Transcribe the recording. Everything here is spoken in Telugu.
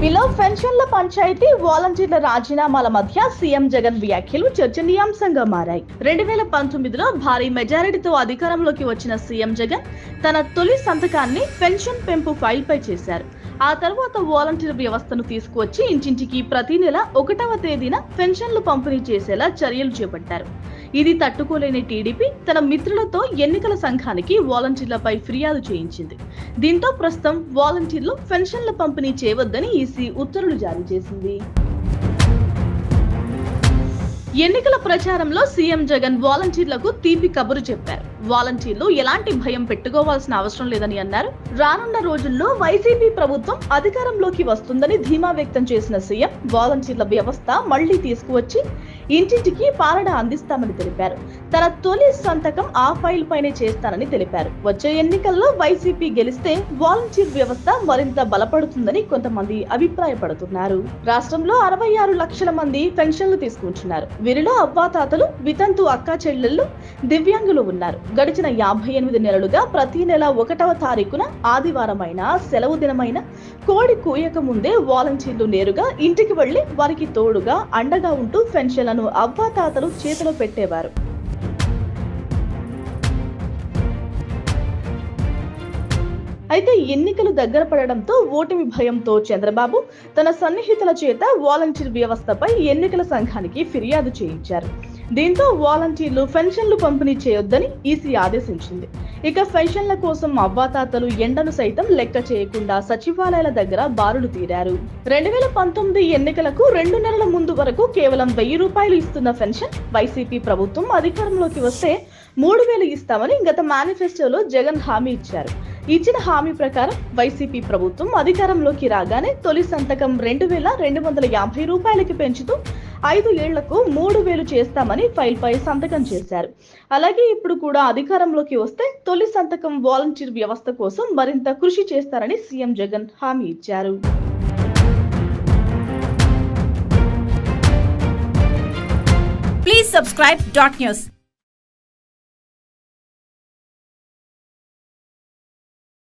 ఏపీలో పెన్షన్ల పంచాయతీ వాలంటీర్ల రాజీనామాల మధ్య సీఎం జగన్ వ్యాఖ్యలు చర్చనీయాంశంగా మారాయి. రెండు వేల పంతొమ్మిదిలో భారీ మెజారిటీతో అధికారంలోకి వచ్చిన సీఎం జగన్ తన తొలి సంతకాన్ని పెన్షన్ పెంపు ఫైల్పై చేశారు. ఆ తర్వాత వాలంటీర్ వ్యవస్థను తీసుకువచ్చి ఇంటింటికి ప్రతి నెల ఒకటవ తేదీన పెన్షన్లు పంపిణీ చేసేలా చర్యలు చేపట్టారు. ఇది తట్టుకోలేని టీడీపీ తన మిత్రులతో ఎన్నికల సంఘానికి వాలంటీర్లపై ఫిర్యాదు చేయించింది. దీంతో ప్రస్తుతం వాలంటీర్లు పెన్షన్ల పంపిణీ చేయవద్దని ఈసీ ఉత్తర్వులు జారీ చేసింది. ఎన్నికల ప్రచారంలో సీఎం జగన్ వాలంటీర్లకు తీపి కబురు చెప్పారు. వాలంటీర్లు ఎలాంటి భయం పెట్టుకోవాల్సిన అవసరం లేదని అన్నారు. రానున్న రోజుల్లో వైసీపీ ప్రభుత్వం అధికారంలోకి వస్తుందని ధీమా వ్యక్తం చేసిన సీఎం వాలంటీర్ల వ్యవస్థ మళ్ళీ తీసుకువచ్చి ఇంటింటికి పాలన అందిస్తామని తెలిపారు. తన తొలి సంతకం ఆ ఫైల్ పైనే చేస్తానని తెలిపారు. వచ్చే ఎన్నికల్లో వైసీపీ గెలిస్తే వాలంటీర్ వ్యవస్థ మరింత బలపడుతుందని కొంతమంది అభిప్రాయపడుతున్నారు. రాష్ట్రంలో అరవై ఆరు లక్షల మంది పెన్షన్లు తీసుకుంటున్నారు. వీరిలో అవ్వాతాతలు వితంతు అక్కా చెల్లెళ్ళు దివ్యాంగులు ఉన్నారు. గడిచిన యాభై ఎనిమిది నెలలుగా ప్రతి నెల ఒకటవ తారీఖున ఆదివారమైన సెలవు దినమైన కోడి కూయక ముందే వాలంటీర్లు నేరుగా ఇంటికి వెళ్ళి వారికి తోడుగా అండగా ఉంటూ పెన్షన్లను అవ్వాతాతలు చేతిలో పెట్టేవారు. అయితే ఎన్నికలు దగ్గర పడడంతో ఓటమి భయంతో చంద్రబాబు తన సన్నిహితుల చేత వాలంటీర్ వ్యవస్థపై ఎన్నికల సంఘానికి ఫిర్యాదు చేయించారు. దీంతో వాలంటీర్లు పెన్షన్లు పంపిణీ చేయొద్దని ఈసీ ఆదేశించింది. ఇక పెన్షన్ల కోసం అవ్వాతాతలు ఎండను సైతం లెక్క చేయకుండా సచివాలయాల దగ్గర బారులు తీరారు. రెండు వేల పంతొమ్మిది ఎన్నికలకు రెండు నెలల ముందు వరకు కేవలం వెయ్యి రూపాయలు ఇస్తున్న పెన్షన్ వైసీపీ ప్రభుత్వం అధికారంలోకి వస్తే మూడు వేలు ఇస్తామని గత మేనిఫెస్టోలో జగన్ హామీ ఇచ్చారు. ఇచ్చిన హామీ ప్రకారం వైసీపీ ప్రభుత్వం అధికారంలోకి రాగానే తొలి సంతకం రెండు వేల రెండు వందల యాభై రూపాయలకి పెంచుతూ ఐదు ఏళ్ళకు మూడు వేలు చేస్తామని ఫైల్ పై సంతకం చేశారు. అలాగే ఇప్పుడు కూడా అధికారంలోకి వస్తే తొలి సంతకం వాలంటీర్ వ్యవస్థ కోసం మరింత కృషి చేస్తారని సీఎం జగన్ హామీ ఇచ్చారు. Please subscribe dot news.